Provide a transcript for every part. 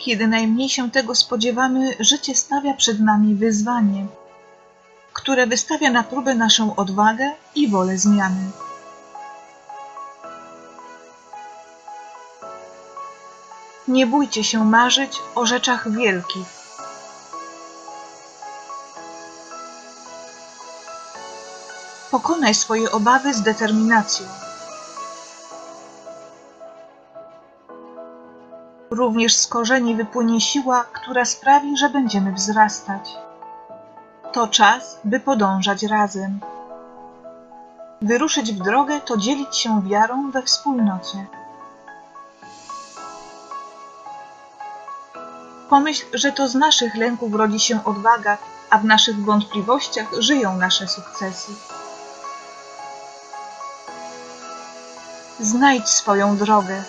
Kiedy najmniej się tego spodziewamy, życie stawia przed nami wyzwanie, które wystawia na próbę naszą odwagę i wolę zmiany. Nie bójcie się marzyć o rzeczach wielkich. Pokonaj swoje obawy z determinacją. Również z korzeni wypłynie siła, która sprawi, że będziemy wzrastać. To czas, by podążać razem. Wyruszyć w drogę to dzielić się wiarą we wspólnocie. Pomyśl, że to z naszych lęków rodzi się odwaga, a w naszych wątpliwościach żyją nasze sukcesy. Znajdź swoją drogę.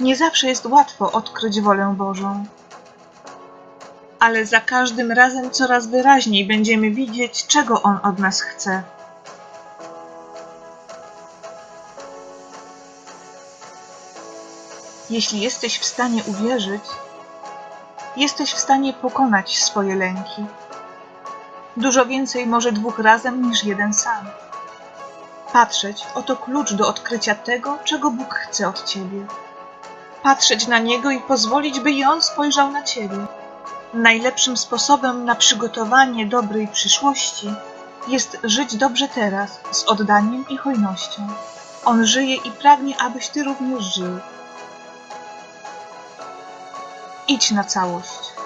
Nie zawsze jest łatwo odkryć wolę Bożą, ale za każdym razem coraz wyraźniej będziemy widzieć, czego On od nas chce. Jeśli jesteś w stanie uwierzyć, jesteś w stanie pokonać swoje lęki. Dużo więcej może dwóch razem niż jeden sam. Patrzeć oto klucz do odkrycia tego, czego Bóg chce od ciebie. Patrzeć na Niego i pozwolić, by i On spojrzał na ciebie. Najlepszym sposobem na przygotowanie dobrej przyszłości jest żyć dobrze teraz, z oddaniem i hojnością. On żyje i pragnie, abyś ty również żył. Idź na całość.